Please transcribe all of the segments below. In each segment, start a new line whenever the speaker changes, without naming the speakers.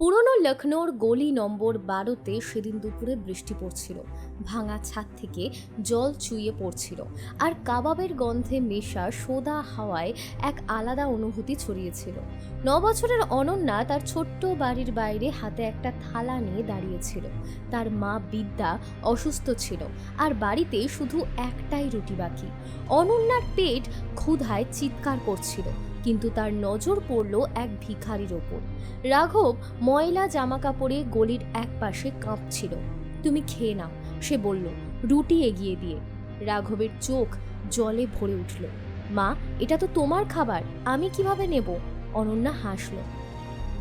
পুরনো লখনৌর গলি নম্বর বারোতে সেদিন দুপুরে বৃষ্টি পড়ছিল। ভাঙা ছাদ থেকে জল চুইয়ে পড়ছিল আর কাবাবের গন্ধে মেশা সোদা হাওয়ায় এক আলাদা অনুভূতি ছড়িয়েছিল। ন বছরের অনন্যা তার ছোট্ট বাড়ির বাইরে হাতে একটা থালা নিয়ে দাঁড়িয়েছিল। তার মা বিদ্যা অসুস্থ ছিল আর বাড়িতে শুধু একটাই রুটি বাকি। অনন্যার পেট ক্ষুধায় চিৎকার করছিল। কিন্তু তার নজর পড়ল এক ভিখারির ওপর। রাঘব ময়লা জামা কাপড়ে গলির এক পাশে কাঁপছিল। তুমি খেয়ে নাও, সে বলল, রুটি এগিয়ে দিয়ে। রাঘবের চোখ জলে ভরে উঠল। মা, এটা তো তোমার খাবার, আমি কীভাবে নেব? অনন্যা হাসল।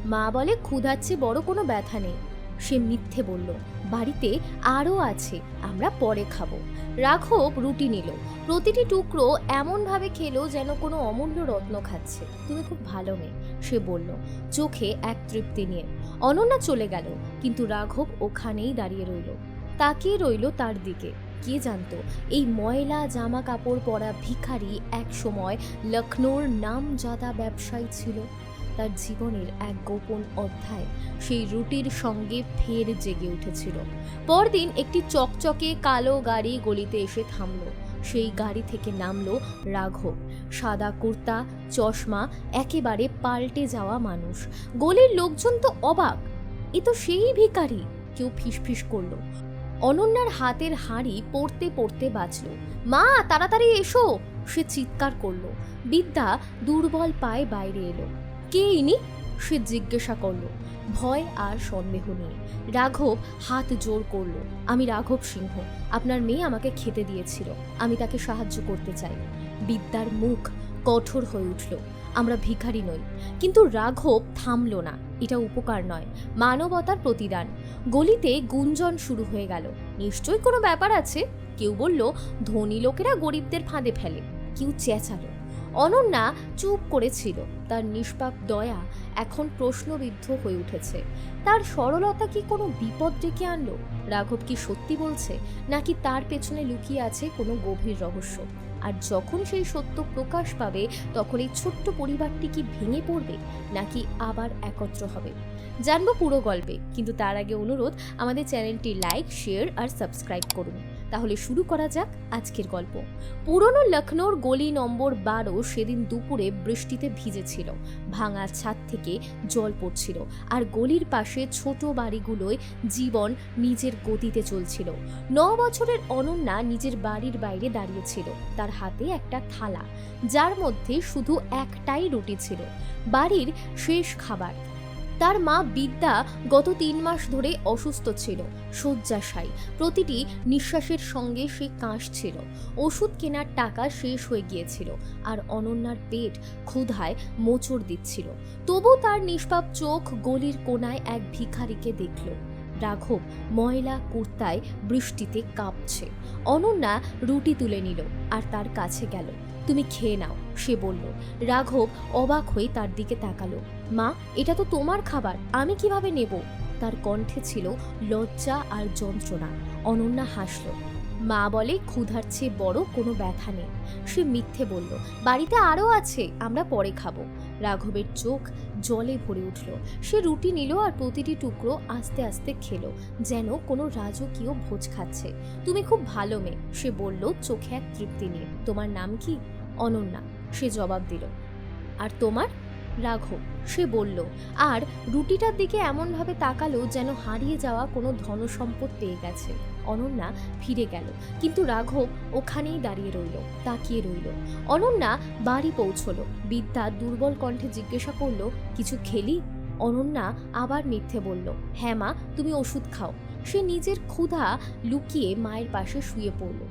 মা বলে ক্ষুধাচ্ছে বড় কোনো ব্যথা নেই। সে মিথ্যে বলল, বাড়িতে আরও আছে, আমরা পরে খাব। রাঘব রুটি নিল। প্রতিটি টুকরো এমনভাবে খেলো যেন কোনো অমূল্য রত্ন খাচ্ছে। তুমি খুব ভালো মেয়ে, সে বলল। চোখে এক তৃপ্তি নিয়ে। অনন্যা চলে গেল, কিন্তু রাঘব ওখানেই দাঁড়িয়ে রইল। তাকিয়ে রইল তার দিকে। কে জানতো, এই ময়লা জামা কাপড় পরা ভিখারি এক সময় লখনৌর নামজাদা ব্যবসায়ী ছিল। তার জীবনের এক গোপন অধ্যায়। সেই রুটির সঙ্গে ফের জেগে উঠেছিল। পরদিন একটি চকচকে কালো গাড়ি গলিতে এসে থামলো। সেই গাড়ি থেকে নামলো রাঘব। সাদা কুর্তা, চশমা, একেবারে পাল্টে যাওয়া মানুষ। গলির লোকজন তো অবাক। এ তো সেই ভিকারি কেউ ফিসফিস করল। অনন্যার হাতের হাঁড়ি পড়তে পড়তে বাঁচল। মা, তাড়াতাড়ি এসো! সে চিৎকার করল। বিদ্যা দুর্বল পায়ে বাইরে এলো। কে ইনি? সে জিজ্ঞাসা করল। ভয় আর সন্দেহ নিয়ে রাঘব হাত জোর করল। আমি রাঘব সিংহ। আপনার মেয়ে আমাকে খেতে দিয়েছিল। আমি তাকে সাহায্য করতে চাই। বিদ্যার মুখ কঠোর হয়ে উঠল। আমরা ভিখারি নই। কিন্তু রাঘব থামল না। এটা উপকার নয়। মানবতার প্রতিদান। গলিতে গুঞ্জন শুরু হয়ে গেল। নিশ্চয়ই কোনো ব্যাপার আছে? কেউ বলল, ধনী লোকেরা গরিবদের ফাঁদে ফেলে। কেউ চেঁচালো। অনন্যা চুপ করেছিল। তার নিষ্পাপ দয়া এখন প্রশ্নবিদ্ধ হয়ে উঠেছে। তার সরলতা কি কোনো বিপদ ডেকে আনলো? রাঘব কি সত্যি বলছে? নাকি তার পেছনে লুকিয়ে আছে কোনো গভীর রহস্য? আর যখন সেই সত্য প্রকাশ পাবে, তখন এই ছোট্ট পরিবারটি কি ভেঙে পড়বে? নাকি আবার একত্র হবে? জানব পুরো গল্পে। কিন্তু তার আগে অনুরোধ, আমাদের চ্যানেলটি লাইক, শেয়ার আর সাবস্ক্রাইব করুন। তাহলে শুরু করা যাক আজকের গল্প। পুরনো লখনৌর গলি নম্বর বারো সেদিন দুপুরে বৃষ্টিতে ভিজেছিল। ভাঙা ছাদ থেকে জল পড়ছিল আর গলির পাশে ছোট বাড়িগুলোয় জীবন নিজের গতিতে চলছিল। ন বছরের অনন্যা নিজের বাড়ির বাইরে দাঁড়িয়েছিল, তার হাতে একটা থালা, যার মধ্যে শুধু একটাই রুটি ছিল। বাড়ির শেষ খাবার তার মা বিদ্যা গত তিন মাস ধরে অসুস্থ ছিল, শয্যাশায়ী। প্রতিটি নিঃশ্বাসের সঙ্গে সে কাশছিল ওষুধ কেনার টাকা শেষ হয়ে গিয়েছিল আর অনন্যার পেট ক্ষুধায় মোচড় দিচ্ছিল। তবু তার নিষ্পাপ চোখ গলির কোনায় এক ভিখারিকে দেখল। রাঘব ময়লা কুর্তায় বৃষ্টিতে কাঁপছে। অনন্যা রুটি তুলে নিল আর তার কাছে গেল। তুমি খেয়ে নাও, সে বলল। রাঘব অবাক হয়ে তার দিকে তাকালো। মা, এটা তো তোমার খাবার, আমি কীভাবে নেব? তার কণ্ঠে ছিল লজ্জা আর যন্ত্রণা। অনন্যা হাসল। মা বলে, ক্ষুধার চেয়ে বড় কোনো ব্যথা নেই। সে মিথ্যে বলল, বাড়িতে আরও আছে, আমরা পরে খাব। রাঘবের চোখ জলে ভরে উঠল। সে রুটি নিল আর প্রতিটি টুকরো আস্তে আস্তে খেলো, যেন কোনো রাজকীয় ভোজ খাচ্ছে। তুমি খুব ভালো মেয়ে, সে বলল, চোখে এক তৃপ্তি নিয়ে তোমার নাম কি? অনন্যা, সে জবাব দিল। আর তোমার? রাঘব, সে বলল, আর রুটিটার দিকে এমনভাবে তাকালো যেন হারিয়ে যাওয়া কোনো ধনসম্পদ পেয়ে গেছে। অনন্যা ফিরে গেল, কিন্তু রাঘব ওখানেই দাঁড়িয়ে রইল, তাকিয়ে রইল। অনন্যা বাড়ি পৌঁছলো, বিদ্যা দুর্বল কণ্ঠে জিজ্ঞাসা করল, কিছু খেলি? অনন্যা আবার মিথ্যে বলল হ্যাঁ মা, তুমি ওষুধ খাও। সে নিজের ক্ষুধা লুকিয়ে মায়ের পাশে শুয়ে পড়ল।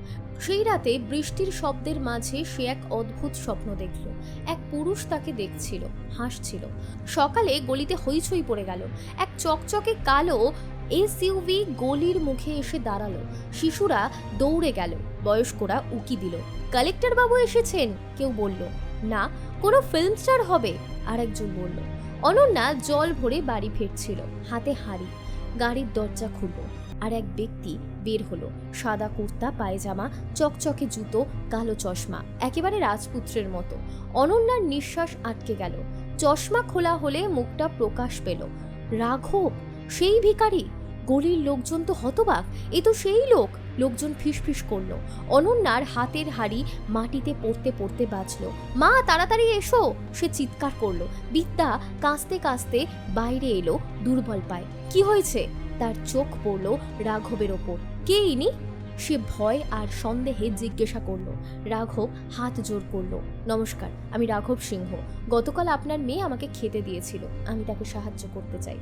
সেই রাতে বৃষ্টির শব্দের মাঝে সে এক অদ্ভুত স্বপ্ন দেখল। এক পুরুষ তাকে দেখছিল, হাসছিল। সকালে গলিতে হইচই পড়ে গেল। এক চকচকে কালো এসইউভি গলির মুখে এসে দাঁড়াল। শিশুরা দৌড়ে গেল, বয়স্করা উকি দিল। কালেক্টর বাবু এসেছেন, কেউ বলল, না, কোনো ফিল্ম স্টার হবে? আরেকজন বলল, অনন্যা জল ভরে বাড়ি ফিরছিল, হাতে হাড়ি, গাড়ির দরজা খুলল। আর এক ব্যক্তি বের হলো। সাদা কুর্তা, পায়জামা, চকচকে জুতো, কালো চশমা, একেবারে রাজপুত্রের মতো। অনন্যার নিঃশ্বাস আটকে গেল। চশমা খোলা হলে মুখটা প্রকাশ পেল। রাঘব, সেই ভিখারি? গলির লোকজন তো হতবাক। এ তো সেই লোক। লোকজন ফিসফিস করল। অনন্যার হাতের হাড়ি মাটিতে পড়তে পড়তে বাঁচলো। মা, তাড়াতাড়ি এসো। সে চিৎকার করল। বিদ্যা কাঁচতে কাঁচতে বাইরে এলো দুর্বল পায়। কি হয়েছে? তার চোখ পড়ল রাঘবের ওপর। কে ইনি? সে ভয় আর সন্দেহে জিজ্ঞাসা করল। রাঘব হাত জোর করল, নমস্কার, আমি রাঘব সিংহ। গতকাল আপনার মেয়ে আমাকে খেতে দিয়েছিল। আমি তাকে সাহায্য করতে চাই।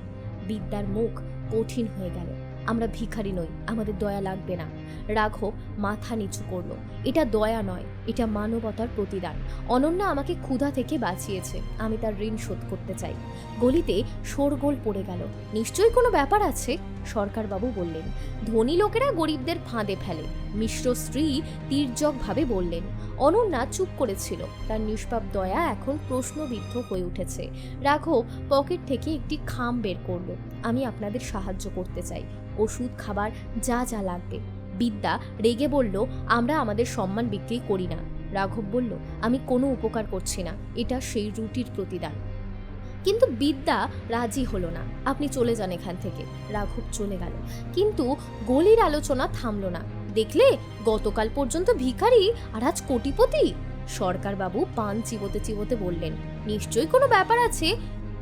বিদ্যার মুখ কঠিন হয়ে গেল। আমরা ভিখারি নই, আমাদের দয়া লাগবে না। রাঘব মাথা নিচু করল। এটা দয়া নয়, এটা মানবতার প্রতিদান। অনন্যা আমাকে ক্ষুধা থেকে বাঁচিয়েছে, আমি তার ঋণ শোধ করতে চাই। গলিতে শোরগোল পড়ে গেল। নিশ্চয়ই কোনো ব্যাপার আছে? সরকারবাবু বললেন। ধনী লোকেরা গরিবদের ফাঁদে ফেলে। মিশ্র স্ত্রী তীর্যকভাবে বললেন। অনন্যা চুপ করেছিল। তার নিষ্পাপ দয়া এখন প্রশ্নবিদ্ধ হয়ে উঠেছে। রাঘব পকেট থেকে একটি খাম বের করল। আমি আপনাদের সাহায্য করতে চাই। ওষুধ, খাবার, যা যা লাগবে। বিদ্যা রেগে বলল, আমরা আমাদের সম্মান বিক্রি করি না। রাঘব বলল, আমি কোনো উপকার করছি না। এটা সেই রুটির প্রতিদান। কিন্তু বিদ্যা রাজি হলো না। আপনি চলে যান এখান থেকে। রাঘব চলে গেল। কিন্তু গলির আলোচনা থামলো না। দেখলে, গতকাল পর্যন্ত ভিখারি আর আজ কোটিপতি? সরকারবাবু পান চিবোতে চিবোতে বললেন, নিশ্চয়ই কোনো ব্যাপার আছে?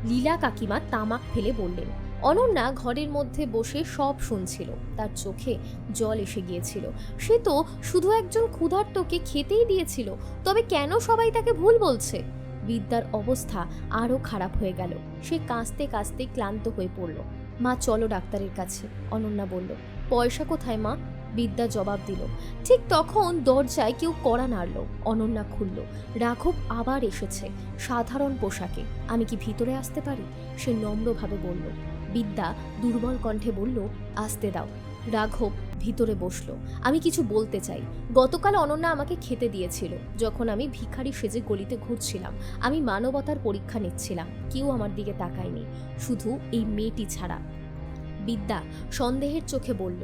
লীলা কাকিমা তামাক ফেলে বললেন অনন্যা ঘরের মধ্যে বসে সব শুনছিল। তার চোখে জল এসে গিয়েছিল। সে তো শুধু একজন ক্ষুধার্তকে খেতেই দিয়েছিল, তবে কেন সবাই তাকে ভুল বলছে? বিদ্যার অবস্থা আরও খারাপ হয়ে গেল। সে কাঁচতে কাঁচতে ক্লান্ত হয়ে পড়ল। মা, চলো ডাক্তারের কাছে, অনন্যা বলল। পয়সা কোথায়, মা? বিদ্যা জবাব দিল। ঠিক তখন দরজায় কেউ কড়া নাড়ল। অনন্যা খুলল। রাঘব আবার এসেছে, সাধারণ পোশাকে। আমি কি ভিতরে আসতে পারি? সে নম্রভাবে বলল। বিদ্যা দুর্বল কণ্ঠে বলল, আসতে দাও। রাঘব ভিতরে বসল, আমি কিছু বলতে চাই। গতকাল অনন্যা আমাকে খেতে দিয়েছিল, যখন আমি ভিখারি সেজে গলিতে ঘুরছিলাম। আমি মানবতার পরীক্ষা নিচ্ছিলাম, কেউ আমার দিকে তাকায়নি, শুধু এই মেয়েটি ছাড়া। বিদ্যা সন্দেহের চোখে বলল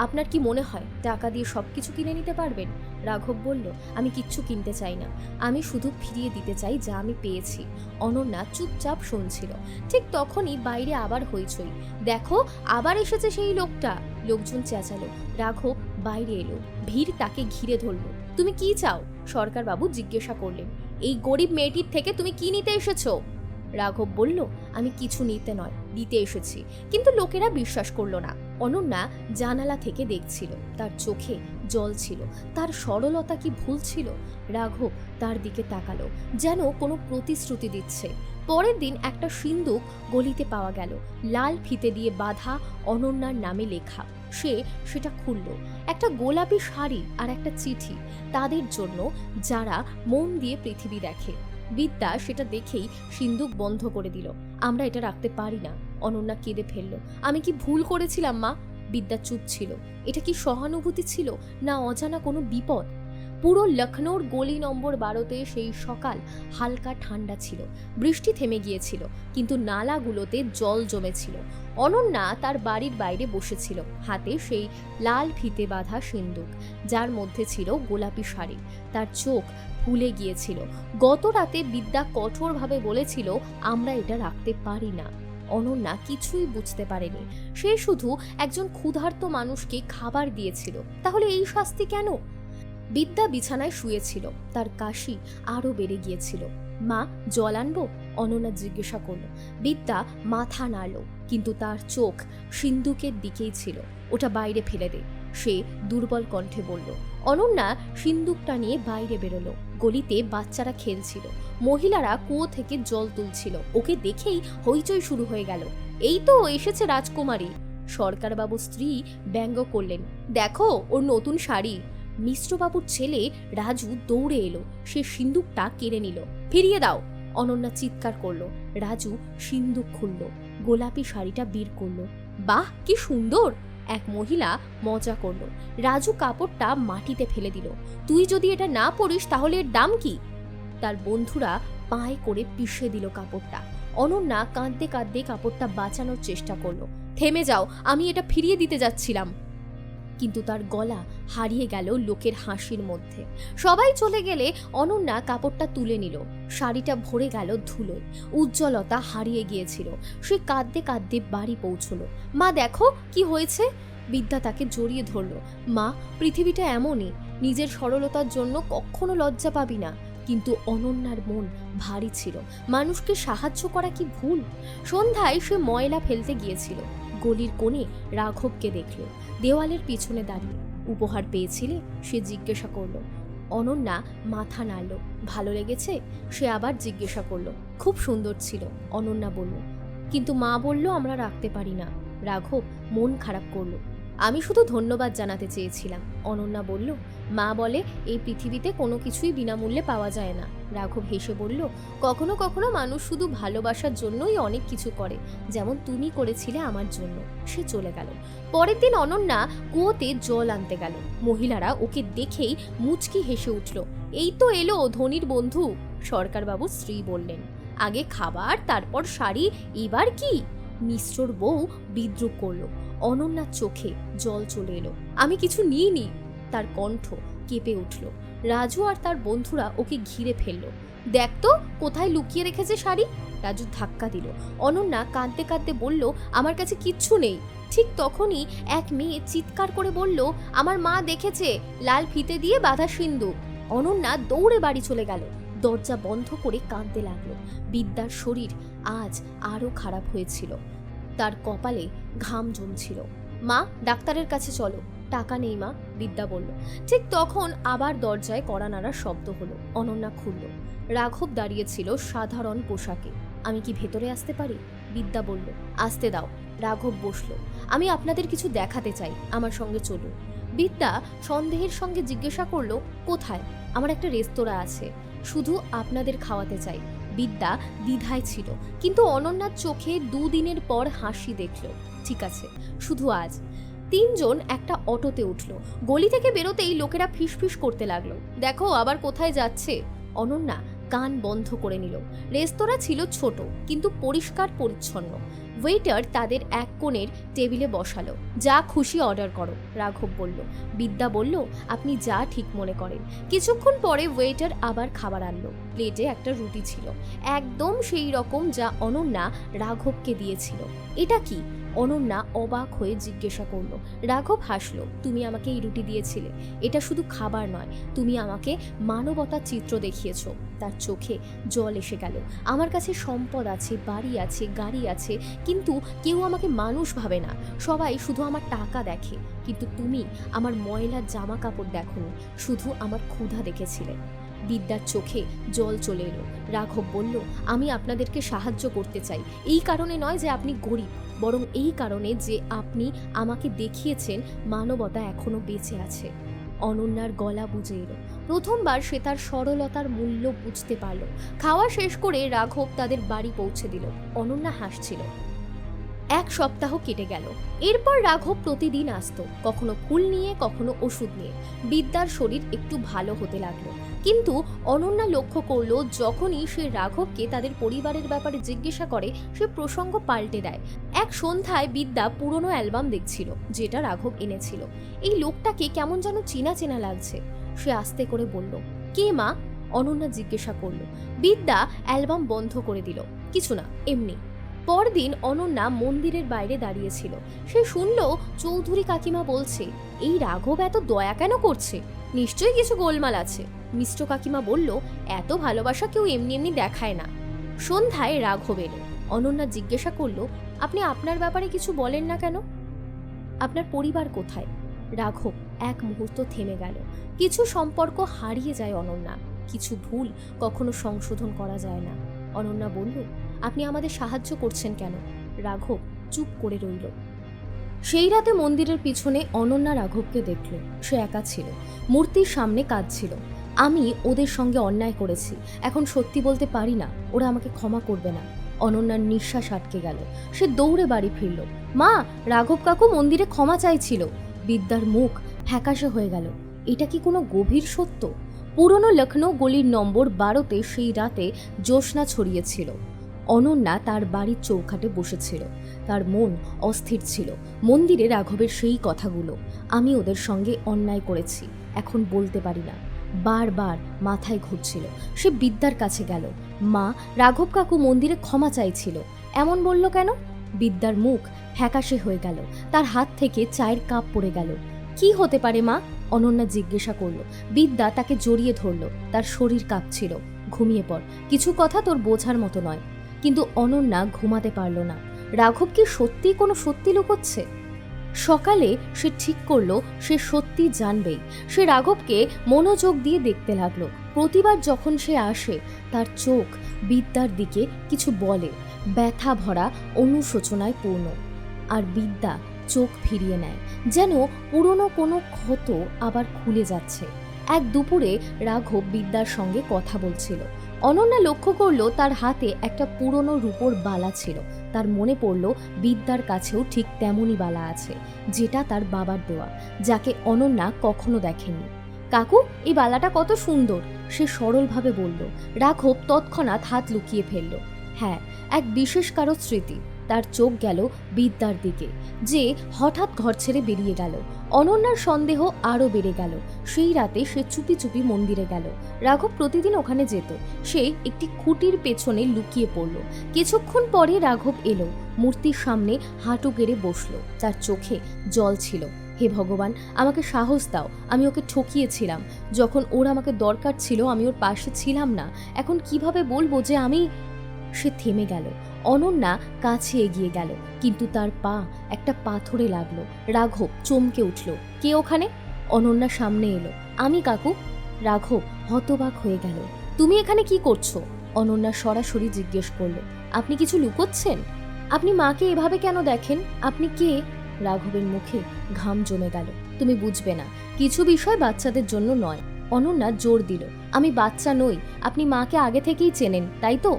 আপনার কি মনে হয় টাকা দিয়ে সব কিছু কিনে নিতে পারবেন? রাঘব বলল, আমি কিচ্ছু কিনতে চাই না। আমি শুধু ফিরিয়ে দিতে চাই যা আমি পেয়েছি। অনন্যা চুপচাপ শুনছিল। ঠিক তখনই বাইরে আবার হইচই। দেখো, আবার এসেছে সেই লোকটা। লোকজন চেঁচালো। রাঘব বাইরে এলো। ভিড় তাকে ঘিরে ধরল। তুমি কি চাও? সরকারবাবু জিজ্ঞাসা করলেন। এই গরিব মেয়েটির থেকে তুমি কি নিতে এসেছ? রাঘব বলল, আমি কিছু নিতে নয়, দিতে এসেছি। কিন্তু লোকেরা বিশ্বাস করল না। অনন্যা জানালা থেকে দেখছিল, তার চোখে জল ছিল, তার সরলতা কি ভুল ছিল? রাঘব তার দিকে তাকালো, যেন কোনো প্রতিশ্রুতি দিচ্ছে। পরের দিন একটা সিন্দুক গলিতে পাওয়া গেল, লাল ফিতে দিয়ে বাঁধা অনন্যার নামে লেখা। সে সেটা খুলল, একটা গোলাপি শাড়ি আর একটা চিঠি, তাদের জন্য যারা মন দিয়ে পৃথিবী দেখে। বিদ্যা সেটা দেখেই সিন্দুক বন্ধ করে দিল। আমরা এটা রাখতে পারি না। অনন্যা কেঁদে ফেলল। আমি কি ভুল করেছিলাম, মা? বিদ্যা চুপ ছিল। এটা কি সহানুভূতি ছিল, না অজানা কোনো বিপদ? পুরো লখনৌর গলি নম্বর বারোতে সেই সকাল হালকা ঠান্ডা ছিল। বৃষ্টি থেমে গিয়েছিল, কিন্তু নালাগুলোতে জল জমেছিল। অনন্যা তার বাড়ির বাইরে বসেছিল, হাতে সেই লাল ফিতে বাঁধা সিন্দুক, যার মধ্যে ছিল গোলাপি শাড়ি। তার চোখ ফুলে গিয়েছিল। গত রাতে বিদ্যা কঠোরভাবে বলেছিল, আমরা এটা রাখতে পারি না। অনন্যা কিছুই বুঝতে পারেনি। সে শুধু একজন ক্ষুধার্ত মানুষকে খাবার দিয়েছিল। তাহলে এই শাস্তি কেন? বিদ্যা বিছানায় শুয়েছিল। তার কাশি আরও বেড়ে গিয়েছিল। মা, জল আনব? অনন্যা জিজ্ঞাসা করল। বিদ্যা মাথা নাড়ল, কিন্তু তার চোখ সিন্দুকের দিকেই ছিল। ওটা বাইরে ফেলে দে। সে দুর্বল কণ্ঠে বলল। অনন্যা সিন্দুকটা নিয়ে বাইরে বেরোলো। গলিতে বাচ্চারা খেলছিল। মহিলারা কুয়ো থেকে জল তুলছিল। ওকে দেখেই হইচই শুরু হয়ে গেল। এই তো, এসেছে রাজকুমারী। সরকারবাবু স্ত্রী ব্যঙ্গ করলেন। দেখো, ওর নতুন শাড়ি। মিশ্রবাবুর ছেলে রাজু দৌড়ে এলো। সে সিন্দুকটা কেড়ে নিল। ফিরিয়ে দাও। অনন্যা চিৎকার করল। রাজু সিন্দুক খুলল। গোলাপি শাড়িটা বের করল। বাহ, কি সুন্দর! এক মহিলা মজা করল। রাজু কাপড়টা মাটিতে ফেলে দিল। তুই যদি এটা না পরিস, তাহলে এর দাম কি? তার বন্ধুরা পায়ে করে পিষে দিল কাপড়টা। অনন্যা কাঁদতে কাঁদতে কাপড়টা বাঁচানোর চেষ্টা করল। থেমে যাও, আমি এটা ফিরিয়ে দিতে যাচ্ছিলাম। কিন্তু তার গলা হারিয়ে গেল লোকের হাসির মধ্যে। সবাই চলে গেলে অনন্যা কাপড়টা তুলে নিল। শাড়িটা ভরে গেল ধুলোয়। উজ্জ্বলতা হারিয়ে গিয়েছিল। সে কাঁদতে কাঁদতে বাড়ি পৌঁছলো। মা, দেখো কি হয়েছে? বিদ্যা তাকে জড়িয়ে ধরল। মা, পৃথিবীটা এমনই। নিজের সরলতার জন্য কখনো লজ্জা পাবি না। কিন্তু অনন্যার মন ভারী ছিল। মানুষকে সাহায্য করা কি ভুল? সন্ধ্যায় সে ময়লা ফেলতে গিয়েছিল। গলির কোণে রাঘবকে দেখল। দেওয়ালের পিছনে দাঁড়িয়ে উপহার পেয়েছিলে? সে জিজ্ঞাসা করল। অনন্যা মাথা নাড়ল। ভালো লেগেছে? সে আবার জিজ্ঞাসা করল। খুব সুন্দর ছিল, অনন্যা বলল। কিন্তু মা বলল, আমরা রাখতে পারি না। রাঘব মন খারাপ করল। আমি শুধু ধন্যবাদ জানাতে চেয়েছিলাম। অনন্যা বলল, মা বলে, এই পৃথিবীতে কোনো কিছুই বিনামূল্যে পাওয়া যায় না। রাঘব হেসে বলল, কখনো কখনো মানুষ শুধু ভালোবাসার জন্যই অনেক কিছু করে, যেমন তুমি করেছিলে আমার জন্য। সে চলে গেল। পরের দিন অনন্যা কুয়োতে জল আনতে গেল। মহিলারা ওকে দেখেই মুচকি হেসে উঠল, এই তো এলো ধনির বন্ধু। সরকারবাবু স্ত্রী বললেন, আগে খাবার, তারপর শাড়ি, এবার কি? মিশ্রর বউ বিদ্রুপ করল। অনন্যার চোখে জল চলে এলো, আমি কিছু নিইনি। তার কণ্ঠ কেঁপে উঠল। রাজু আর তার বন্ধুরা ওকে ঘিরে ফেলল। দেখ তো, কোথায় লুকিয়ে রেখেছে শাড়ি? রাজু ধাক্কা দিল। অনন্যা কাঁদতে কাঁদতে বলল, আমার কাছে কিচ্ছু নেই। ঠিক তখনই এক মেয়ে চিৎকার করে বলল, আমার মা দেখেছে, লাল ফিতে দিয়ে বাঁধা সিন্ধু অনন্যা দৌড়ে বাড়ি চলে গেল। দরজা বন্ধ করে কাঁদতে লাগল। বিদ্যার শরীর আজ আরও খারাপ হয়েছিল। তার কপালে ঘাম জমছিল। মা, ডাক্তারের কাছে চলো। টাকা নেই মা, বিদ্যা বলল। ঠিক তখন আবার দরজায় কড়া নাড়ার শব্দ হলো। অনন্যা খুলল। রাঘব দাঁড়িয়েছিল সাধারণ পোশাকে। আমি কি ভেতরে আসতে পারি? বিদ্যা বলল, আসতে দাও। রাঘব বসল। আমি আপনাদের কিছু দেখাতে চাই। আমার সঙ্গে চলুন। বিদ্যা সন্দেহের সঙ্গে জিজ্ঞাসা করল, কোথায়? আমার একটা রেস্তোরাঁ আছে। শুধু আপনাদের খাওয়াতে চাই। বিদ্যা দ্বিধায় ছিল। কিন্তু অনন্যার চোখে দুদিনের পর হাসি দেখল। ঠিক আছে। শুধু আজ। তিনজন একটা অটোতে উঠল। গলি থেকে বেরোতেই লোকেরা ফিসফিস করতে লাগল। দেখো আবার কোথায় যাচ্ছে। অনন্যা কান বন্ধ করে নিল। রেস্তোরাঁ ছিল ছোট, কিন্তু পরিষ্কার পরিচ্ছন্ন। ওয়েটার তাদের এক কোণের টেবিলে বসালো। যা খুশি অর্ডার করো, রাঘব বলল। বিদ্যা বলল, আপনি যা ঠিক মনে করেন। কিছুক্ষণ পরে ওয়েটার আবার খাবার আনলো। প্লেটে একটা রুটি ছিল। একদম সেই রকম যা অনন্যা রাঘবকে দিয়েছিল। এটা কি? অনন্যা অবাক হয়ে জিজ্ঞাসা করল, রাঘব, হাসলো। তুমি আমাকে এই রুটি দিয়েছিলে। এটা শুধু খাবার নয়, তুমি আমাকে মানবতার চিত্র দেখিয়েছ। তার চোখে জল এসে গেল। আমার কাছে সম্পদ আছে, বাড়ি আছে, গাড়ি আছে, কিন্তু কেউ আমাকে মানুষ ভাবে না। সবাই শুধু আমার টাকা দেখে। কিন্তু তুমি আমার ময়লার জামা কাপড় দেখোনি, শুধু আমার ক্ষুধা দেখেছিলে। বিদ্যার চোখে জল চলে এলো। রাঘব বলল, আমি আপনাদেরকে সাহায্য করতে চাই। এই কারণে নয় যে আপনি গরিব। বরং এই কারণে যে আপনি আমাকে দেখিয়েছেন, মানবতা এখনও বেঁচে আছে। অনন্যার গলা বুঝে এলো। প্রথমবার সে তার সরলতার মূল্য বুঝতে পারল। খাওয়া শেষ করে রাঘব তাদের বাড়ি পৌঁছে দিল। অনন্যা হাসছিল। এক সপ্তাহ কেটে গেল। এরপর রাঘব প্রতিদিন আসত। কখনো ফুল নিয়ে, কখনো ওষুধ নিয়ে। বিদ্যার শরীর একটু ভালো হতে লাগল। কিন্তু অনন্যা লক্ষ্য করল, যখনই সে রাঘবকে তাদের পরিবারের ব্যাপারে জিজ্ঞাসা করে, সে প্রসঙ্গ পাল্টে দেয়। এক সন্ধ্যায় বিদ্যা পুরনো অ্যালবাম দেখছিল, যেটা রাঘব এনেছিল। এই লোকটাকে কেমন যেন চেনা চেনা লাগছে। সে আস্তে করে বলল, কে মা? অনন্যা জিজ্ঞাসা করল। বিদ্যা অ্যালবাম বন্ধ করে দিল। কিছু না, এমনি। পরদিন অনন্যা মন্দিরের বাইরে দাঁড়িয়েছিল। সে শুনল, চৌধুরী কাকিমা বলছে, এই রাঘব এত দয়া কেন করছে? নিশ্চয়ই কিছু গোলমাল আছে। মিষ্ট কাকিমা বলল, এত ভালোবাসা কেউ এমনি এমনি দেখায় না। সন্ধ্যায় রাঘব এলো। অনন্যা জিজ্ঞাসা করল, আপনি আপনার ব্যাপারে কিছু বলেন না কেন? আপনার পরিবার কোথায়? রাঘব, এক মুহূর্ত থেমে গেল। কিছু সম্পর্ক হারিয়ে যায় অনন্যা। কিছু ভুল কখনো সংশোধন করা যায় না। অনন্যা বলল আপনি আমাদের সাহায্য করছেন কেন? রাঘব চুপ করে রইল। সেই রাতে মন্দিরের পিছনে অনন্যা রাঘবকে দেখল। সে একা ছিল। মূর্তির সামনে কাঁদছিল। আমি ওদের সঙ্গে অন্যায় করেছি। এখন সত্যি বলতে পারি না, ওরা আমাকে ক্ষমা করবে না। অনন্যার নিঃশ্বাস আটকে গেল। সে দৌড়ে বাড়ি ফিরল। মা, রাঘব কাকু মন্দিরে ক্ষমা চাইছিল। বিদ্যার মুখ ফ্যাকাশে হয়ে গেল। এটা কি কোনো গভীর সত্য? পুরনো লখনৌ গলির নম্বর বারোতে সেই রাতে জ্যোৎস্না ছড়িয়েছিল। অনন্যা তার বাড়ির চৌখাটে বসেছিল। তার মন অস্থির ছিল। মন্দিরে রাঘবের সেই কথাগুলো আমি ওদের সঙ্গে অন্যায় করেছি, এখন বলতে পারি না। বারবার মাথায় ঘুরছিল। সে বিদ্যার কাছে গেল। মা, রাঘব কাকু মন্দিরে ক্ষমা চাইছিল। এমন বলল কেন? বিদ্যার মুখ ফ্যাকাশে হয়ে গেল। তার হাত থেকে চায়ের কাপ পড়ে গেল। কি হতে পারে মা? অনন্যা জিজ্ঞাসা করল। বিদ্যা তাকে জড়িয়ে ধরল। তার শরীর কাঁপছিল। ঘুমিয়ে পড়। কিছু কথা তোর বোঝার মতো নয়। কিন্তু অনন্যা ঘুমাতে পারল না। রাঘব কি সত্যিই কোনো সত্যি লুকোচ্ছে? সকালে সে ঠিক করল, সে সত্যি জানবেই। সে রাঘবকে মনোযোগ দিয়ে দেখতে লাগল। প্রতিবার যখন সে আসে, তার চোখ বিদ্যার দিকে কিছু বলে। ব্যথা ভরা অনুশোচনায় পূর্ণ। আর বিদ্যা চোখ ফিরিয়ে নেয়। যেন পুরনো কোনো ক্ষত আবার খুলে যাচ্ছে। এক দুপুরে রাঘব বিদ্যার সঙ্গে কথা বলছিল। অনন্যা লক্ষ্য করল তার হাতে একটা পুরনো রূপোর বালা ছিল। তার মনে পড়ল, বিদ্যার কাছেও ঠিক তেমনই বালা আছে, যেটা তার বাবার দেওয়া, যাকে অনন্যা কখনো দেখেনি। কাকু, এই বালাটা কত সুন্দর! সে সরলভাবে বলল। রাঘব তৎক্ষণাৎ হাত লুকিয়ে ফেলল। হ্যাঁ এক বিশেষ কারও স্মৃতি। তার চোখ গেল বিদ্যার দিকে, যে হঠাৎ ঘর ছেড়ে বেরিয়ে গেল। অনন্যার সন্দেহ আরও বেড়ে গেল। সেই রাতে সে চুপি চুপি মন্দিরে গেল। রাঘব প্রতিদিন ওখানে যেত। সে একটি খুঁটির পেছনে লুকিয়ে পড়ল। কিছুক্ষণ পরে রাঘব এলো। মূর্তির সামনে হাঁটু গেড়ে বসল। তার চোখে জল ছিল। হে ভগবান, আমাকে সাহস দাও। আমি ওকে ঠকিয়েছিলাম। যখন ওর আমাকে দরকার ছিল, আমি ওর পাশে ছিলাম না। এখন কীভাবে বলব যে আমি সে থেমে গেল। অনন্যা কাছে এগিয়ে গেল, কিন্তু তার পা একটা পাথরে লাগল। রাঘব চমকে উঠল, কে ওখানে? অনন্যা সামনে এলো, আমি, কাকু। রাঘব হতবাক হয়ে গেল, তুমি এখানে কি করছ? অনন্যা সরাসরি জিজ্ঞেস করল, আপনি কিছু লুকোচ্ছেন? আপনি মাকে এভাবে কেন দেখেন? আপনি কে? রাঘবের মুখে ঘাম জমে গেল, তুমি বুঝবে না, কিছু বিষয় বাচ্চাদের জন্য নয়। অনন্যা জোর দিল, আমি বাচ্চা নই, আপনি মাকে আগে থেকেই চেনেন, তাই তো?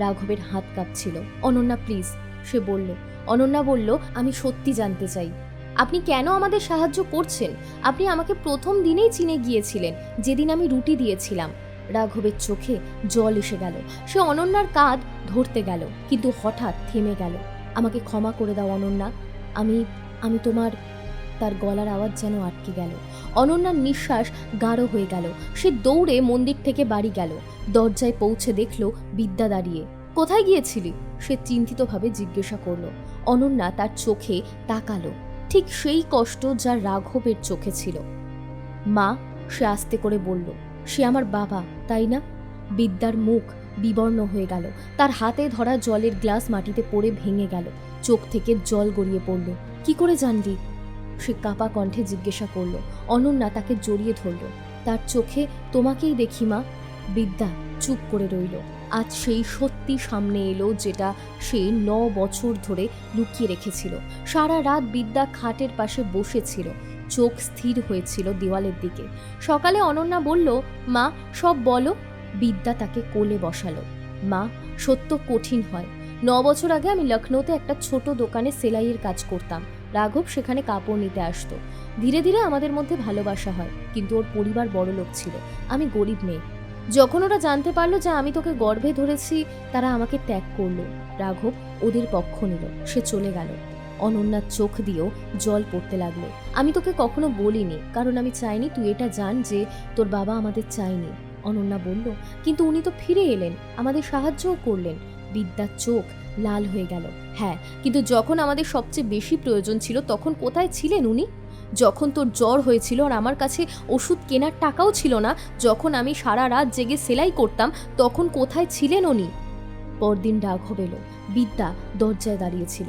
রাঘবের হাত কাঁপছিল। অনন্যা প্লিজ সে বলল। অনন্যা বলল, আমি সত্যি জানতে চাই। আপনি কেন আমাদের সাহায্য করছেন? আপনি আমাকে প্রথম দিনেই চিনে গিয়েছিলেন, যেদিন আমি রুটি দিয়েছিলাম। রাঘবের চোখে জল এসে গেল। সে অনন্যার কাঁধ ধরতে গেল, কিন্তু হঠাৎ থেমে গেল। আমাকে ক্ষমা করে দাও অনন্যা। আমি আমি তোমার তার গলার আওয়াজ যেন আটকে গেল। অনন্যার নিঃশ্বাস গাঢ় হয়ে গেল। সে দৌড়ে মন্দির থেকে বাড়ি গেল। দরজায় পৌঁছে দেখল বিদ্যা দাঁড়িয়ে। কোথায় গিয়েছিলি? সে চিন্তিতভাবে জিজ্ঞাসা করল। অনন্যা তার চোখে তাকালো। ঠিক সেই কষ্ট যা রাঘবের চোখে ছিল। মা, সে আস্তে করে বলল, সে আমার বাবা, তাই না? বিদ্যার মুখ বিবর্ণ হয়ে গেল। তার হাতে ধরা জলের গ্লাস মাটিতে পড়ে ভেঙে গেল। চোখ থেকে জল গড়িয়ে পড়ল। কি করে জানলি? সে কাপা কণ্ঠে জিজ্ঞাসা করল, অনন্যা তাকে জড়িয়ে ধরল। তার চোখে তোমাকেই দেখি মা। বিদ্যা চুপ করে রইল। আজ সেই সত্যি সামনে এলো যেটা সে ন বছর ধরে লুকিয়ে রেখেছিল। সারা রাত বিদ্যা খাটের পাশে বসেছিল। চোখ স্থির হয়েছিল দেওয়ালের দিকে। সকালে অনন্যা বলল, মা, সব বলো। বিদ্যা তাকে কোলে বসালো। মা, সত্য কঠিন হয়। ন বছর আগে আমি লখনৌতে একটা ছোট দোকানে সেলাইয়ের কাজ করতাম। রাঘব সেখানে কাপড় নিতে আসতো। ধীরে ধীরে আমাদের মধ্যে ভালোবাসা হয়, কিন্তু ওর পরিবার বড় লোক ছিল। আমি গরিব মেয়ে। যখন ওরা জানতে পারল যে আমি তোকে গর্ভে ধরেছি, তারা আমাকে ত্যাগ করল। রাঘব ওদের পক্ষ নিল, সে চলে গেল। অনন্যার চোখ দিয়েও জল পড়তে লাগল। আমি তোকে কখনো বলিনি, কারণ আমি চাইনি তুই এটা জান যে তোর বাবা আমাদের চাইনি অনন্যা বলল, কিন্তু উনি তো ফিরে এলেন, আমাদের সাহায্যও করলেন। বিদ্যার চোখ লাল হয়ে গেল। হ্যাঁ কিন্তু যখন আমাদের সবচেয়ে বেশি প্রয়োজন ছিল, তখন কোথায় ছিলেন উনি? যখন তোর জ্বর হয়েছিল আর আমার কাছে ওষুধ কেনার টাকাও ছিল না, যখন আমি সারা রাত জেগে সেলাই করতাম, তখন কোথায় ছিলেন উনি? পরদিন ডাক এলো বিদ্যা দরজায় দাঁড়িয়েছিল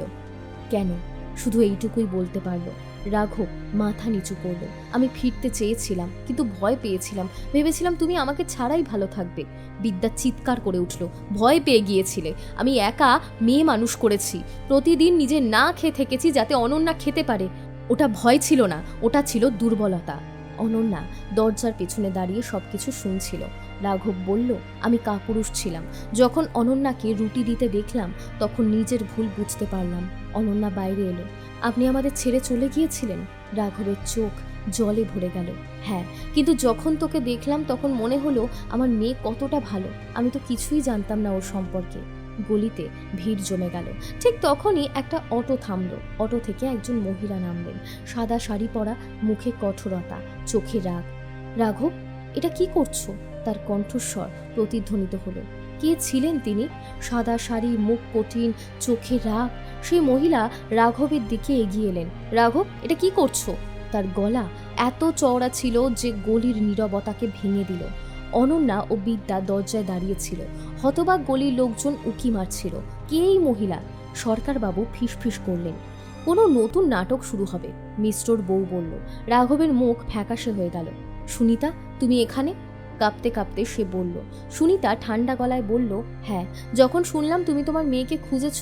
কেন? শুধু এইটুকুই বলতে পারল। রাঘব মাথা নিচু করল। আমি ফিরতে চেয়েছিলাম, কিন্তু ভয় পেয়েছিলাম। ভেবেছিলাম তুমি আমাকে ছাড়াই ভালো থাকবে। বিদ্যা চিৎকার করে উঠল, ভয় পেয়ে গিয়েছিলে। আমি একা মেয়ে মানুষ করেছি। প্রতিদিন নিজে না খেয়ে থেকেছি যাতে অনন্যা খেতে পারে। ওটা ভয় ছিল না, ওটা ছিল দুর্বলতা। অনন্যা দরজার পেছনে দাঁড়িয়ে সবকিছু শুনছিল। রাঘব বলল, আমি কাপুরুষ ছিলাম। যখন অনন্যাকে রুটি দিতে দেখলাম, তখন নিজের ভুল বুঝতে পারলাম। অনন্যা বাইরে এলো। আপনি আমাদের ছেড়ে চলে গিয়েছিলেন? রাঘবের চোখ জলে ভরে গেল। হ্যাঁ কিন্তু যখন তোকে দেখলাম তখন মনে হলো আমার মেয়ে কতটা ভালো। আমি তো কিছুই জানতাম না ওর সম্পর্কে। গলিতে ভিড় জমে গেল। ঠিক তখনই একটা অটো থামলো। অটো থেকে একজন মহিলা নামলেন। সাদা শাড়ি পরা, মুখে কঠোরতা, চোখে রাগ। রাঘব, এটা কি করছ? তার কণ্ঠস্বর প্রতিধ্বনিত হলো। কে ছিলেন তিনি? সাদা শাড়ি, মুখ কঠিন, চোখে রাগ সেই মহিলা রাঘবের দিকে এগিয়ে এলেন। রাঘব, এটা কি করছ? তার গলা এত চওড়া ছিল যে গলির নীরবতাকে ভেঙে দিল। অনন্যা ও বিদ্যা দরজায় দাঁড়িয়েছিল হতবাক গলির লোকজন উকি মারছিল। কে এই মহিলা? সরকারবাবু ফিসফিস করলেন। কোনো নতুন নাটক শুরু হবে, মিশ্রর বউ বলল। রাঘবের মুখ ফ্যাকাশে হয়ে গেল। সুনিতা, তুমি এখানে? কাঁপতে কাঁপতে সে বলল। সুনিতা ঠান্ডা গলায় বলল হ্যাঁ যখন শুনলাম তুমি তোমার মেয়েকে খুঁজেছ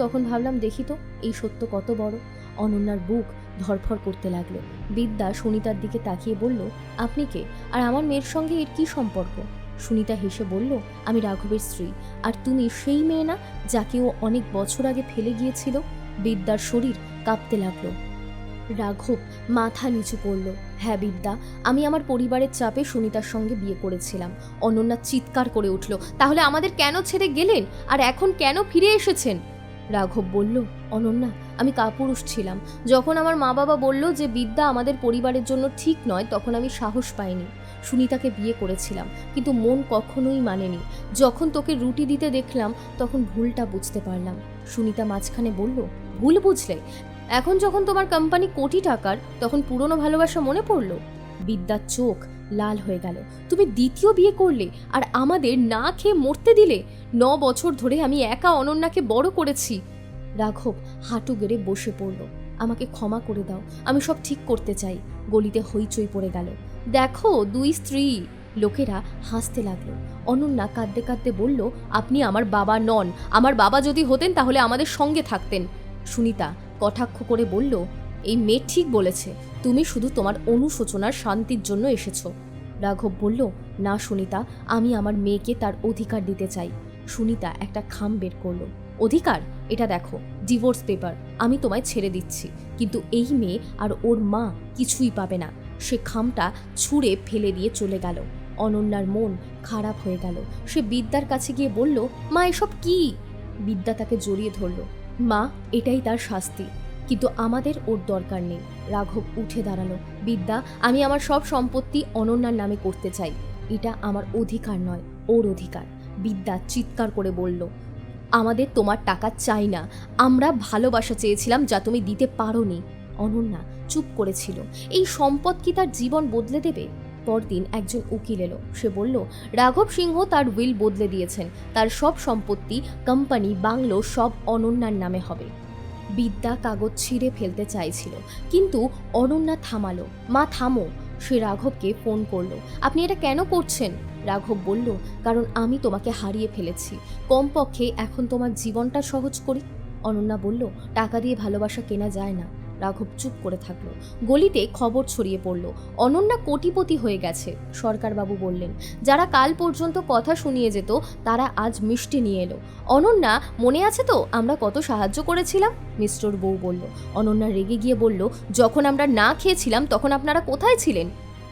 তখন ভাবলাম, দেখি তো, এই সত্য কত বড়? অনন্যার বুক ধরফর করতে লাগল। বিদ্যা সুনিতার দিকে তাকিয়ে বলল, আপনি কে? আর আমার মেয়ের সঙ্গে এর কি সম্পর্ক? সুনিতা হেসে বলল, আমি রাঘবের স্ত্রী। আর তুমি সেই মেয়ে না, যাকে ও অনেক বছর আগে ফেলে গিয়েছিল? বিদ্যার শরীর কাঁপতে লাগল। রাঘব মাথা নিচু করল হ্যাঁ বিদ্যা, আমি আমার পরিবারের চাপে সুনিতার সঙ্গে বিয়ে করেছিলাম। অনন্যা চিৎকার করে উঠল, তাহলে আমাদের কেন ছেড়ে গেলেন? আর এখন কেন ফিরে এসেছেন? রাঘব বলল, অনন্যা, আমি কাপুরুষ ছিলাম। যখন আমার মা বাবা বলল যে বিদ্যা আমাদের পরিবারের জন্য ঠিক নয়, তখন আমি সাহস পাইনি। সুনিতাকে বিয়ে করেছিলাম, কিন্তু মন কখনোই মানেনি। যখন তোকে রুটি দিতে দেখলাম, তখন ভুলটা বুঝতে পারলাম। সুনিতা মাঝখানে বলল, ভুল বুঝলে। এখন যখন তোমার কোম্পানি কোটি টাকার, তখন পুরনো ভালোবাসা মনে পড়ল? বিদ্যার চোখ লাল হয়ে গেল। তুমি দ্বিতীয় বিয়ে করলে আর আমাদের না খেয়ে মরতে দিলে? ন বছর ধরে আমি একা অনন্যাকে বড় করেছি। রাঘব হাঁটু গেড়ে বসে পড়ল। আমাকে ক্ষমা করে দাও, আমি সব ঠিক করতে চাই। গলিতে হইচই পড়ে গেল। দেখো, দুই স্ত্রী। লোকেরা হাসতে লাগল। অনন্যা কাঁদতে কাঁদতে বলল, আপনি আমার বাবা নন। আমার বাবা যদি হতেন তাহলে আমাদের সঙ্গে থাকতেন। সুনিতা কটাক্ষ করে বলল এই মেয়ে ঠিক বলেছে, তুমি শুধু তোমার অনুশোচনার শান্তির জন্য এসেছ। রাঘব বলল, না সুনিতা, আমি আমার মেয়েকে তার অধিকার দিতে চাই। সুনিতা একটা খাম বের করল, অধিকার? এটা দেখো ডিভোর্স পেপার আমি তোমায় ছেড়ে দিচ্ছি। কিন্তু এই মেয়ে আর ওর মা কিছুই পাবে না। সে খামটা ছুঁড়ে ফেলে দিয়ে চলে গেল। অনন্যার মন খারাপ হয়ে গেল। সে বিদ্যার কাছে গিয়ে বলল, মা, এসব কি? বিদ্যা তাকে জড়িয়ে ধরল, মা, এটাই তার শাস্তি। কিন্তু আমাদের ওর দরকার নেই। রাঘব উঠে দাঁড়াল। বিদ্যা, আমি আমার সব সম্পত্তি অনন্যার নামে করতে চাই। এটা আমার অধিকার নয়, ওর অধিকার। বিদ্যা চিৎকার করে বলল, আমাদের তোমার টাকা চাই না। আমরা ভালোবাসা চেয়েছিলাম যা তুমি দিতে পারো নি অনন্যা চুপ করেছিল। এই সম্পদ কি তার জীবন বদলে দেবে? পরদিন একজন উকিল এলো। সে বলল, রাঘব সিংহ তার উইল বদলে দিয়েছেন। তার সব সম্পত্তি কোম্পানি বাংলো সব অনন্যার নামে হবে। বিদ্যা কাগজ ছিঁড়ে ফেলতে চাইছিল। কিন্তু অনন্যা থামালো। মা, থামো। সে রাঘবকে ফোন করল। আপনি এটা কেন করছেন? রাঘব বলল, কারণ আমি তোমাকে হারিয়ে ফেলেছি। কমপক্ষে এখন তোমার জীবনটা সহজ করি। অনন্যা বলল, টাকা দিয়ে ভালোবাসা কেনা যায় না। রাঘব চুপ করে থাকল। গলিতে খবর ছড়িয়ে পড়ল, অনন্যা কোটিপতি হয়ে গেছে সরকারবাবু বললেন। যারা কাল পর্যন্ত কথা শুনিয়ে যেত, তারা আজ মিষ্টি নিয়ে এলো। অনন্যা, মনে আছে তো আমরা কত সাহায্য করেছিলাম? মিস্টর বউ বলল। অনন্যা রেগে গিয়ে বলল, যখন আমরা না খেয়েছিলাম, তখন আপনারা কোথায় ছিলেন?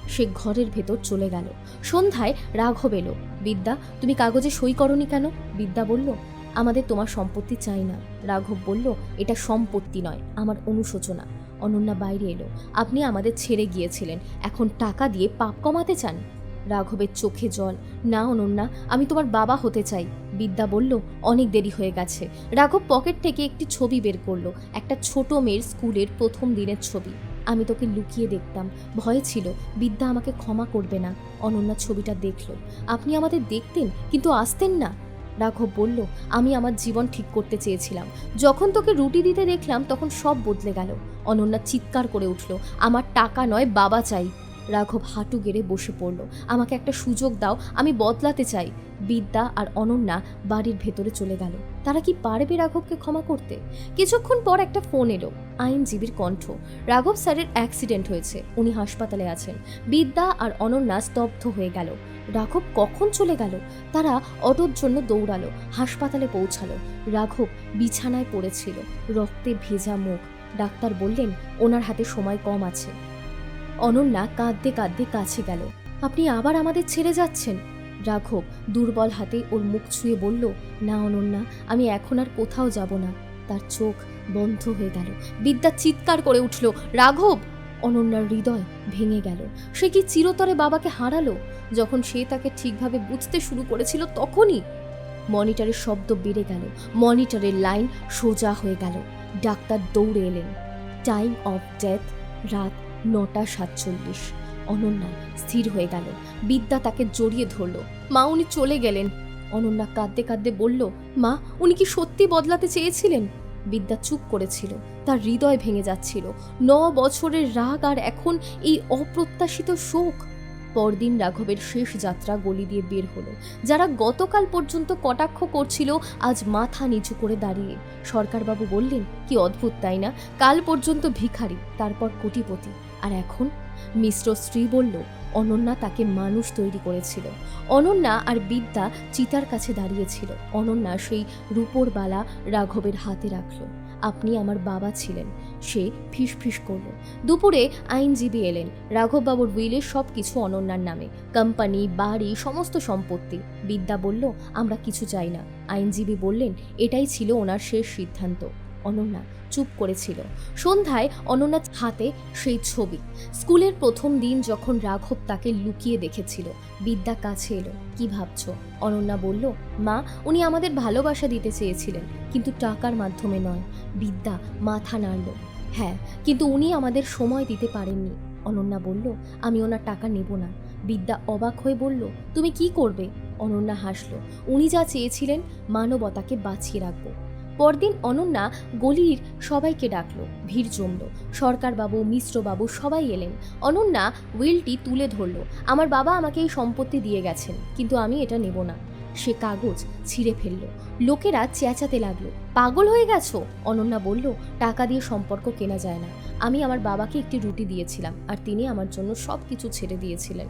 সে ঘরের ভেতর চলে গেল। সন্ধ্যায় রাঘব এলো। বিদ্যা, তুমি কাগজে সই করনি কেন? বিদ্যা বলল আমাদের তোমার সম্পত্তি চাই না। রাঘব বলল, এটা সম্পত্তি নয়, আমার অনুশোচনা। অনন্যা বাইরে এলো। আপনি আমাদের ছেড়ে গিয়েছিলেন, এখন টাকা দিয়ে পাপ কমাতে চান? রাঘবের চোখে জল। না অনন্যা, আমি তোমার বাবা হতে চাই। বিদ্যা বলল, অনেক দেরি হয়ে গেছে। রাঘব পকেট থেকে একটি ছবি বের করল, একটা ছোট মেয়ের স্কুলের প্রথম দিনের ছবি। আমি তোকে লুকিয়ে দেখতাম, ভয় ছিল, বিদ্যা আমাকে ক্ষমা করবে না। অনন্যা ছবিটা দেখল। আপনি আমাদের দেখতেন, কিন্তু আসতেন না। রাঘব বলল, আমি আমার জীবন ঠিক করতে চেয়েছিলাম। যখন তোকে রুটি দিতে দেখলাম, তখন সব বদলে গেল। অনন্যা চিৎকার করে উঠল, আমার টাকা নয়, বাবা চাই। রাঘব হাঁটু গেড়ে বসে পড়ল। আমাকে একটা সুযোগ দাও, আমি বদলাতে চাই। বিদ্যা আর অনন্যা বাড়ির ভেতরে চলে গেল। তারা কি পারবে রাঘবকে ক্ষমা করতে? কিছুক্ষণ পর একটা ফোন এলো, আইনজীবীর কণ্ঠ। রাঘব স্যারের অ্যাক্সিডেন্ট হয়েছে, উনি হাসপাতালে আছেন। বিদ্যা আর অনন্যা স্তব্ধ হয়ে গেল। রাঘব কখন চলে গেল? তারা অটোর জন্য দৌড়ালো, হাসপাতালে পৌঁছালো। রাঘব বিছানায় পড়েছিল, রক্তে ভেজা মুখ। ডাক্তার বললেন, ওনার হাতে সময় কম আছে। অনন্যা কাঁদতে কাঁদতে কাছে গেল। আপনি আবার আমাদের ছেড়ে যাচ্ছেন? রাঘব দুর্বল হাতে ওর মুখ ছুঁয়ে বলল, না অনন্যা, আমি এখন আর কোথাও যাব না। তার চোখ বন্ধ হয়ে গেল। বিদ্যা চিৎকার করে উঠল, রাঘব! অনন্যার হৃদয় ভেঙে গেল। সে কি চিরতরে বাবাকে হারালো? যখন সে তাকে ঠিকভাবে বুঝতে শুরু করেছিল তখনই মনিটরের শব্দ বেড়ে গেল। মনিটরের লাইন সোজা হয়ে গেল। ডাক্তার দৌড়ে এলেন। টাইম অফ ডেথ, রাত নটা সাতচল্লিশ। অনন্যা স্থির হয়ে গেল। বিদ্যা তাকে জড়িয়ে ধরল। মা, উনি চলে গেলেন। অনন্যা কাঁদতে কাঁদতে বলল, মা, উনি কি সত্যি বদলাতে চেয়েছিলেন? বিদ্যা চুপ করেছিল। তার হৃদয় ভেঙে যাচ্ছিল। ন বছরের রাগ আর এখন এই অপ্রত্যাশিত শোক। পরদিন রাঘবের শেষ যাত্রা গলি দিয়ে বের হলো। যারা গতকাল পর্যন্ত কটাক্ষ করছিল, আজ মাথা নিচু করে দাঁড়িয়ে। সরকারবাবু বললেন, কি অদ্ভুত, তাই না? কাল পর্যন্ত ভিখারি, তারপর কোটিপতি। আর এখন মিশ্র স্ত্রী বলল, অনন্যা তাকে মানুষ তৈরি করেছিল। অনন্যা আর বিদ্যা চিতার কাছে দাঁড়িয়েছিল। অনন্যা সেই রূপোর বালা রাঘবের হাতে রাখল। আপনি আমার বাবা ছিলেন। সে ফিস ফিস করল। দুপুরে আইনজীবী এলেন। রাঘববাবুর উইলের সব কিছু অনন্যার নামে। কোম্পানি, বাড়ি, সমস্ত সম্পত্তি। বিদ্যা বলল, আমরা কিছু চাই না। আইনজীবী বললেন, এটাই ছিল ওনার শেষ সিদ্ধান্ত। অনন্যা চুপ করেছিল। সন্ধ্যায় অনন্যার হাতে সেই ছবি। স্কুলের প্রথম দিন যখন রাঘব তাকে লুকিয়ে দেখেছিল, বিদ্যা কাছে এলো, কি ভাবছ? অনন্যা বলল, মা, উনি আমাদের ভালোবাসা দিতে চেয়েছিলেন, কিন্তু টাকার মাধ্যমে নয়। বিদ্যা মাথা নাড়ল হ্যাঁ কিন্তু উনি আমাদের সময় দিতে পারেননি। অনন্যা বলল, আমি ওনার টাকা নেব না। বিদ্যা অবাক হয়ে বলল, তুমি কি করবে? অনন্যা হাসল, উনি যা চেয়েছিলেন, মানবতাকে বাঁচিয়ে রাখব। পরদিন অনন্যা গলির সবাইকে ডাকলো, ভিড় জমলো। সরকারবাবু, মিশ্রবাবু সবাই এলেন। অনন্যা উইলটি তুলে ধরলো, আমার বাবা আমাকে এই সম্পত্তি দিয়ে গেছেন, কিন্তু আমি এটা নেব না। সে কাগজ ছিঁড়ে ফেলল। লোকেরা চেঁচাতে লাগল, পাগল হয়ে গেছো? অনন্যা বলল, টাকা দিয়ে সম্পর্ক কেনা যায় না। আমি আমার বাবাকে একটি রুটি দিয়েছিলাম, আর তিনি আমার জন্য সব কিছু ছেড়ে দিয়েছিলেন।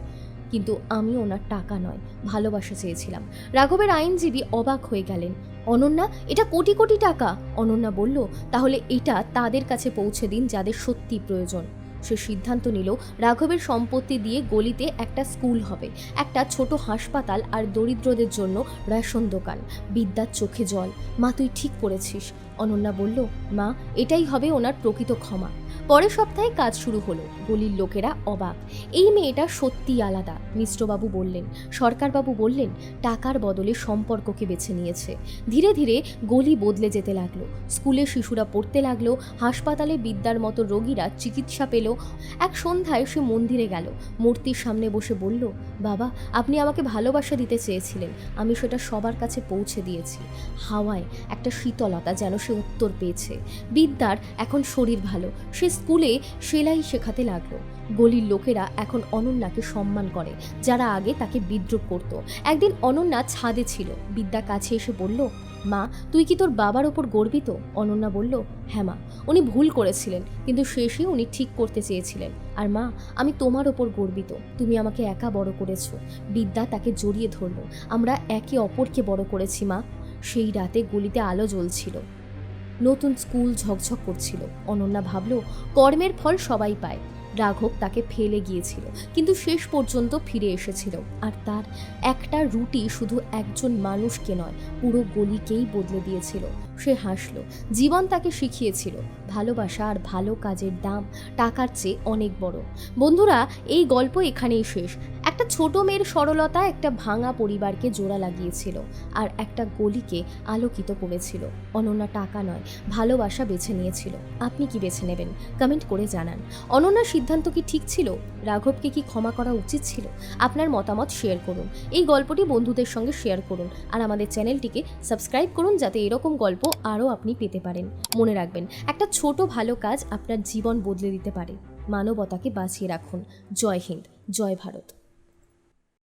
কিন্তু আমি ওনার টাকা নয়, ভালোবাসা চেয়েছিলাম। রাঘবের আইনজীবী অবাক হয়ে গেলেন। অনন্যা, এটা কোটি কোটি টাকা। অনন্যা বলল, তাহলে এটা তাদের কাছে পৌঁছে দিন যাদের সত্যি প্রয়োজন। সে সিদ্ধান্ত নিল, রাঘবের সম্পত্তি দিয়ে গলিতে একটা স্কুল হবে, একটা ছোট হাসপাতাল আর দরিদ্রদের জন্য রেশন দোকান, বিদ্যার চোখে জল। মা, তুই ঠিক করেছিস। অনন্যা বলল, মা, এটাই হবে ওনার প্রকৃত ক্ষমা। পরের সপ্তাহে কাজ শুরু হলো। গলির লোকেরা অবাক। এই মেয়েটা সত্যি আলাদা মিশ্রবাবু বললেন। সরকারবাবু বললেন, টাকার বদলে সম্পর্ককে বেছে নিয়েছে। ধীরে ধীরে গলি বদলে যেতে লাগল। স্কুলে শিশুরা পড়তে লাগল, হাসপাতালে বিদ্যার মতো রোগীরা চিকিৎসা পেল। এক সন্ধ্যায় সে মন্দিরে গেল। মূর্তির সামনে বসে বলল, বাবা, আপনি আমাকে ভালোবাসা দিতে চেয়েছিলেন। আমি সেটা সবার কাছে পৌঁছে দিয়েছি। হাওয়ায় একটা শীতলতা যেন সে উত্তর পেয়েছে। বিদ্যার এখন শরীর ভালো। সে স্কুলে সেলাই শেখাতে লাগল। গলির লোকেরা এখন অনন্যাকে সম্মান করে, যারা আগে তাকে বিদ্রুপ করত। একদিন অনন্যা ছাদে ছিল। বিদ্যা কাছে এসে বলল, মা, তুই কি তোর বাবার ওপর গর্বিত? অনন্যা বলল হ্যাঁ মা, উনি ভুল করেছিলেন, কিন্তু শেষে উনি ঠিক করতে চেয়েছিলেন। আর মা, আমি তোমার ওপর গর্বিত, তুমি আমাকে একা বড় করেছ। বিদ্যা তাকে জড়িয়ে ধরলো, আমরা একে অপরকে বড় করেছি মা। সেই রাতে গলিতে আলো জ্বলছিল। নতুন স্কুল ঝকঝক করছিল। অনন্যা ভাবল, কর্মের ফল সবাই পায়। রাঘব তাকে ফেলে গিয়েছিল, কিন্তু শেষ পর্যন্ত ফিরে এসেছিল। আর তার একটা রুটি শুধু একজন মানুষকে নয়, পুরো গলিকেই বদলে দিয়েছিল। সে হাসল। জীবন তাকে শিখিয়েছিল, ভালোবাসা আর ভালো কাজের দাম টাকার চেয়ে অনেক বড়। বন্ধুরা, এই গল্প এখানেই শেষ। একটা ছোট মেয়ের সরলতা একটা ভাঙা পরিবারকে জোড়া লাগিয়েছিল আর একটা গলিকে আলোকিত করেছিল। অনন্যা টাকা নয়, ভালোবাসা বেছে নিয়েছিল। আপনি কি বেছে নেবেন? কমেন্ট করে জানান। অনন্যার সিদ্ধান্ত কি ঠিক ছিল? রাঘবকে কি ক্ষমা করা উচিত ছিল? আপনার মতামত শেয়ার করুন। এই গল্পটি বন্ধুদের সঙ্গে শেয়ার করুন আর আমাদের চ্যানেলটিকে সাবস্ক্রাইব করুন যাতে এরকম গল্প আরও আপনি পেতে পারেন। মনে রাখবেন, একটা ছোট ভালো কাজ আপনার জীবন বদলে দিতে পারে। মানবতাকে বাঁচিয়ে রাখুন। জয় হিন্দ, জয় ভারত।